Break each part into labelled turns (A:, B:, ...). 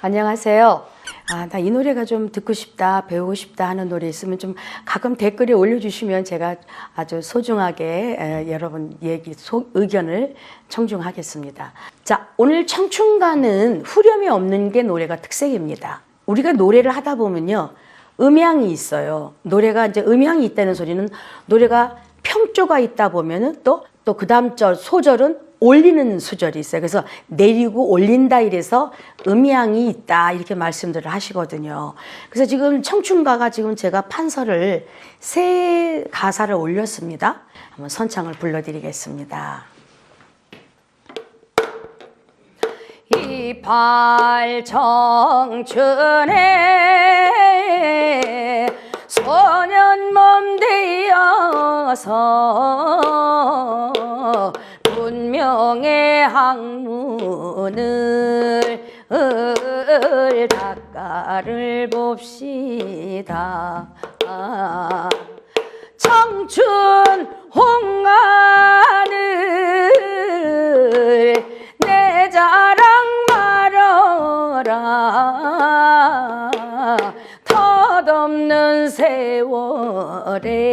A: 안녕하세요. 아, 나 이 노래가 좀 듣고 싶다, 배우고 싶다 하는 노래 있으면 좀 가끔 댓글에 올려주시면 제가 아주 소중하게 에, 여러분 얘기, 소, 의견을 청중하겠습니다. 자, 오늘 청춘가는 후렴이 없는 게 노래가 특색입니다. 우리가 노래를 하다 보면요. 음향이 있어요. 노래가 이제 음향이 있다는 소리는 노래가 평조가 있다 보면은 또, 또 그 다음 절, 소절은 올리는 수절이 있어요. 그래서 내리고 올린다 이래서 음향이 있다 이렇게 말씀들을 하시거든요. 그래서 지금 청춘가가 지금 제가 판서를 세 가사를 올렸습니다. 한번 선창을 불러드리겠습니다. 이팔 청춘에 소년 몸 되어서 분명의 학문을 닦아를 봅시다. 청춘 홍안을 내 자랑 말어라 덧없는 세월에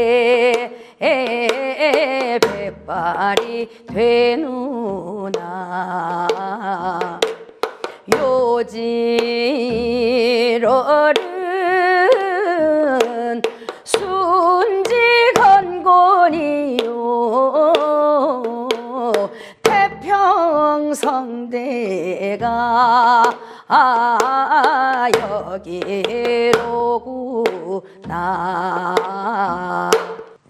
A: 백발이 되누나. 요지로는 순지건곤이요. 태평성대가 아, 여기로구나.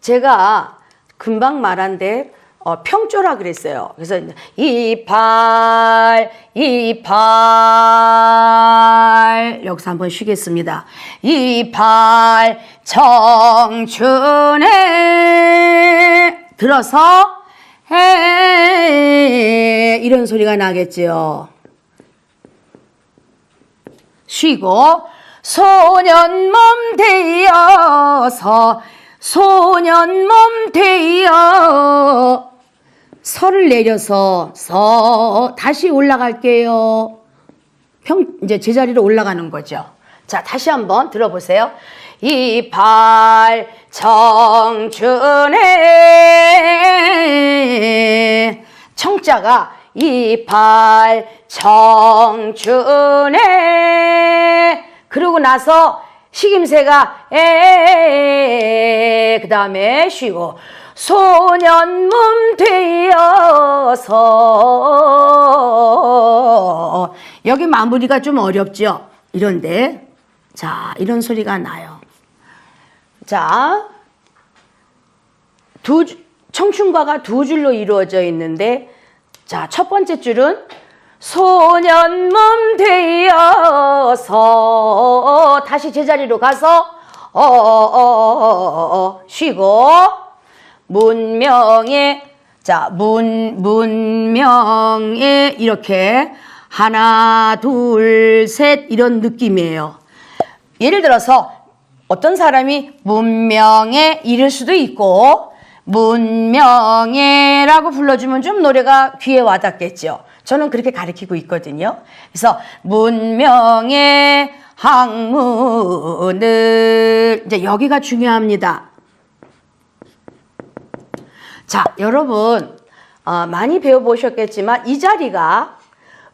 A: 제가 금방 말한 데 어, 평조라 그랬어요. 그래서 이발 이발 여기서 한번 쉬겠습니다. 이발 청춘에 들어서 해 이런 소리가 나겠지요. 쉬고 소년 몸 되어서 소년 몸 되어 서를 내려서 서 다시 올라갈게요. 평 이제 제자리로 올라가는 거죠. 자, 다시 한번 들어보세요. 이발 청춘에 청자가 이발 청춘에 그러고 나서 식임새가 에, 그 다음에 쉬고, 소년 몸 되어서, 여기 마무리가 좀 어렵죠? 이런데. 자, 이런 소리가 나요. 자, 두, 줄- 청춘과가 두 줄로 이루어져 있는데, 자, 첫 번째 줄은 소년 몸 되어서 다시 제자리로 가서 어, 어, 어, 어, 쉬고 문명의 자, 문 문명의 이렇게 하나, 둘, 셋 이런 느낌이에요. 예를 들어서 어떤 사람이 문명에 이를 수도 있고 문명에라고 불러주면 좀 노래가 귀에 와닿겠죠. 저는 그렇게 가르치고 있거든요. 그래서 문명의 학문을 이제 여기가 중요합니다. 자, 여러분 어, 많이 배워보셨겠지만 이 자리가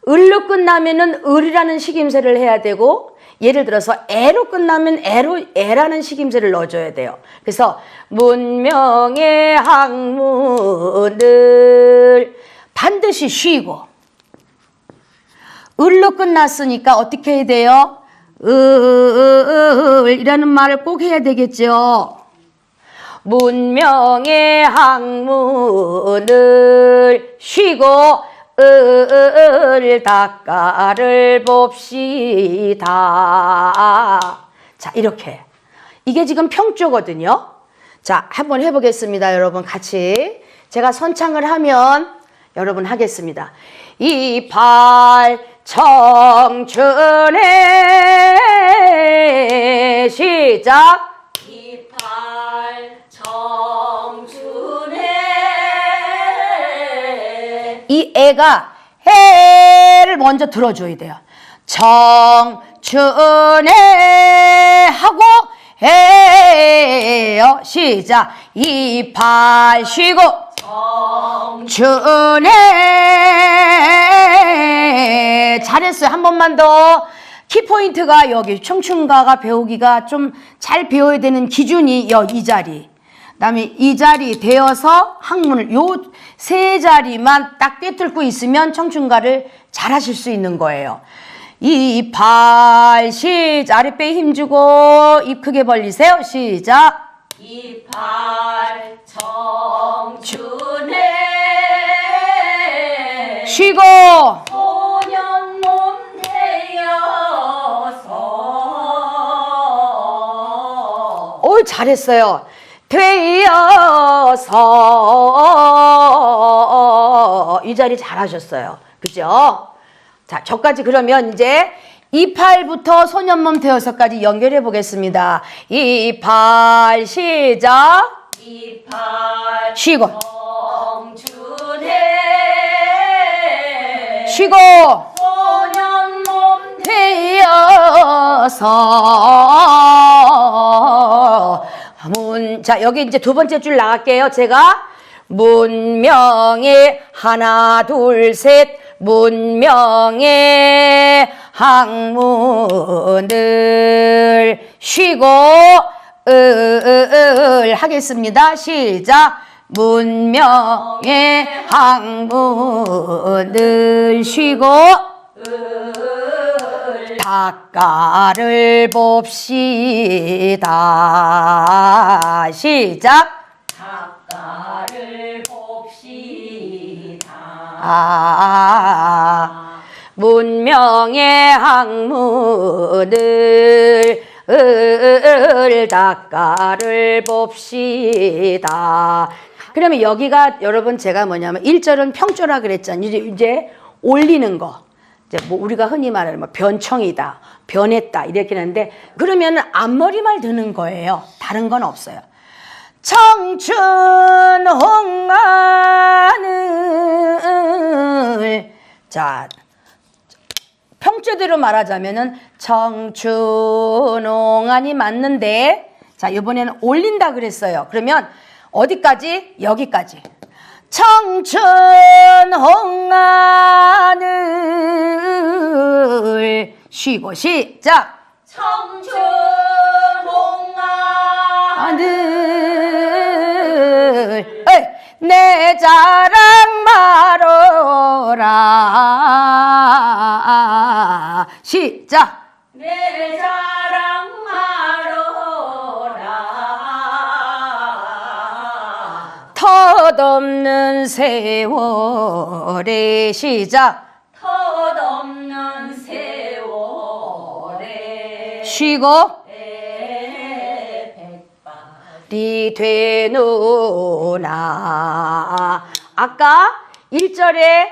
A: 을로 끝나면은 을이라는 식임새를 해야 되고 예를 들어서 애로 끝나면 애로 애라는 식임새를 넣어줘야 돼요. 그래서 문명의 학문을 반드시 쉬고 을로 끝났으니까 어떻게 해야 돼요? 을이라는 말을 꼭 해야 되겠죠. 문명의 학문을 쉬고 을 닦아를 봅시다. 자, 이렇게. 이게 지금 평조거든요. 자, 한번 해보겠습니다. 여러분 같이. 제가 선창을 하면 여러분 하겠습니다. 이발 청춘에 시작.
B: 이팔 청춘에
A: 이 애가 해를 먼저 들어줘야 돼요. 청춘에 하고 해요. 시작. 이팔 쉬고 청춘 에 잘했어요. 한 번만 더. 키포인트가 여기 청춘가가 배우기가 좀 잘 배워야 되는 기준이 여 이 자리. 그다음에 이 자리 되어서 학문을 요 세 자리만 딱 꿰뚫고 있으면 청춘가를 잘 하실 수 있는 거예요. 이팔 시작 아랫배에 힘주고 입 크게 벌리세요. 시작.
B: 이팔 청춘에
A: 쉬고 오 잘했어요. 되어서 이 자리 잘하셨어요. 그죠? 자, 저까지 그러면 이제 이팔부터 소년몸 되어서까지 연결해 보겠습니다. 이팔 시작.
B: 이팔
A: 쉬고 쉬고
B: 소년 몸
A: 되어서 문, 자, 여기 이제 두 번째 줄 나갈게요. 제가 문명의 하나, 둘, 셋, 문명의 학문을 쉬고, 을 하겠습니다. 시작. 문명의 학문을 쉬고, 닭가를 봅시다. 시작.
B: 작가를 봅시다
A: 아, 문명의 학문을 을 닭가를 봅시다. 그러면 여기가 여러분 제가 뭐냐면 1절은 평조라 그랬잖아요. 이제, 이제 올리는 거. 이제 뭐 우리가 흔히 말하는 뭐 변청이다, 변했다 이렇게 하는데 그러면 앞머리만 드는 거예요. 다른 건 없어요. 청춘 홍안을 자 평조대로 말하자면은 청춘 홍안이 맞는데 자 이번에는 올린다 그랬어요. 그러면 어디까지? 여기까지. 청춘 홍안을 쉬고 시작.
B: 청춘
A: 에이, 내 자랑 말어라 시작 덧없는 세월의 시작.
B: 덧없는 세월에
A: 쉬고
B: 백발
A: 리 되누나 아까 1절에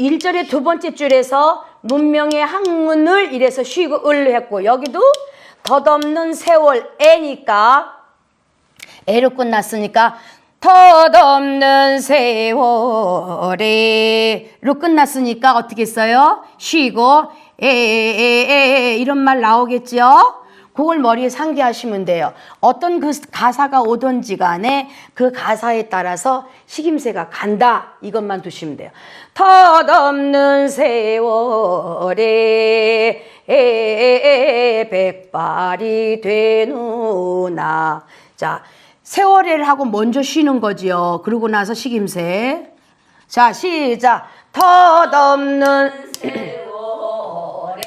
A: 1절의 두 번째 줄에서 문명의 학문을 이래서 쉬고 을로 했고 여기도 덧없는 세월 애니까 애로 끝났으니까 덧없는 세월에로 끝났으니까 어떻게 써요? 쉬고 에에에 이런 말 나오겠죠? 그걸 머리에 상기하시면 돼요. 어떤 그 가사가 오든지 간에 그 가사에 따라서 식임새가 간다. 이것만 두시면 돼요. 덧없는 세월에 백발이 되누나. 자, 세월을 하고 먼저 쉬는 거지요. 그러고 나서 식임새. 자, 시작. 덧없는
B: 세월에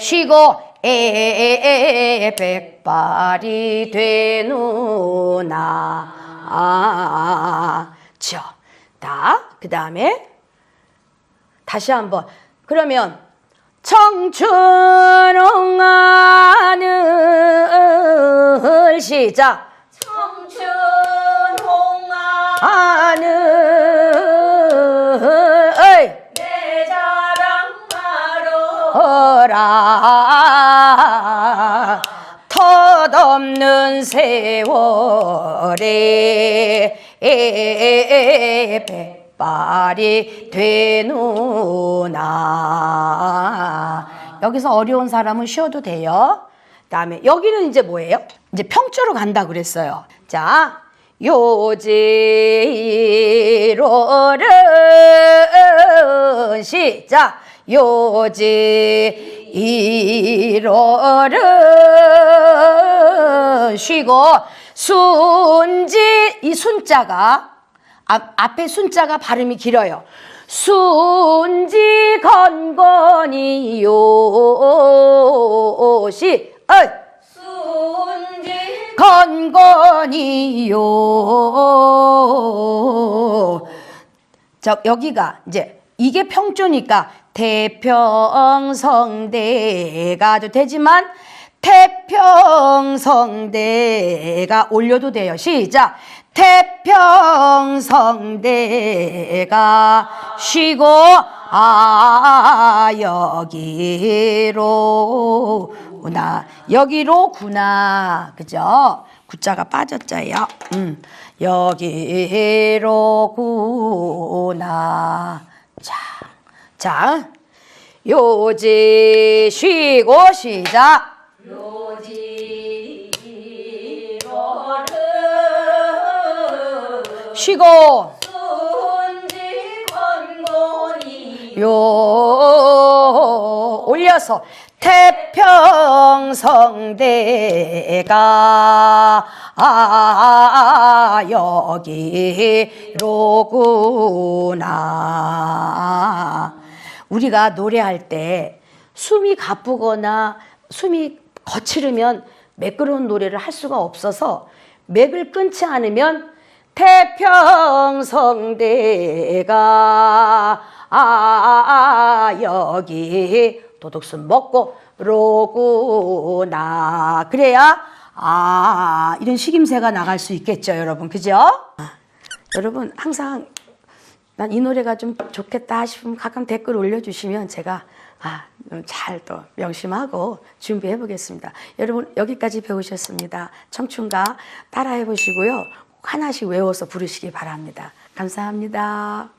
A: 쉬고 에에에 백발이 되누나 아, 저. 다, 그 다음에 다시 한번 그러면 청춘 홍안을 시작 하늘
B: 내 자랑 말어
A: 어라 덧없는 세월에 백발이 되누나 여기서 어려운 사람은 쉬어도 돼요. 그다음에 여기는 이제 뭐예요? 이제 평조로 간다 그랬어요. 자, 요지로른 시작. 요지로른 쉬고 순지 이 순자가 앞, 앞에 순자가 발음이 길어요. 순지 건건이 요시 어이
B: 순지
A: 건건이요. 자, 여기가 이제 이게 평조니까 태평성대가도 되지만 태평성대가 올려도 돼요. 시작. 태평성대가 쉬고 아 여기로 구나 여기로구나 그죠? 구자가 빠졌자요. 음 여기로구나 자, 자 요지 쉬고 시작. 쉬고. 요 올려서 태평성대가 아 여기로구나. 우리가 노래할 때 숨이 가쁘거나 숨이 거칠으면 매끄러운 노래를 할 수가 없어서 맥을 끊지 않으면 태평성대가 아 여기 도둑순 먹고 로구나 그래야 아 이런 식임새가 나갈 수 있겠죠 여러분 그죠? 아, 여러분 항상 난 이 노래가 좀 좋겠다 싶으면 가끔 댓글 올려주시면 제가 아, 잘 또 명심하고 준비해 보겠습니다. 여러분 여기까지 배우셨습니다. 청춘가 따라해 보시고요. 하나씩 외워서 부르시기 바랍니다. 감사합니다.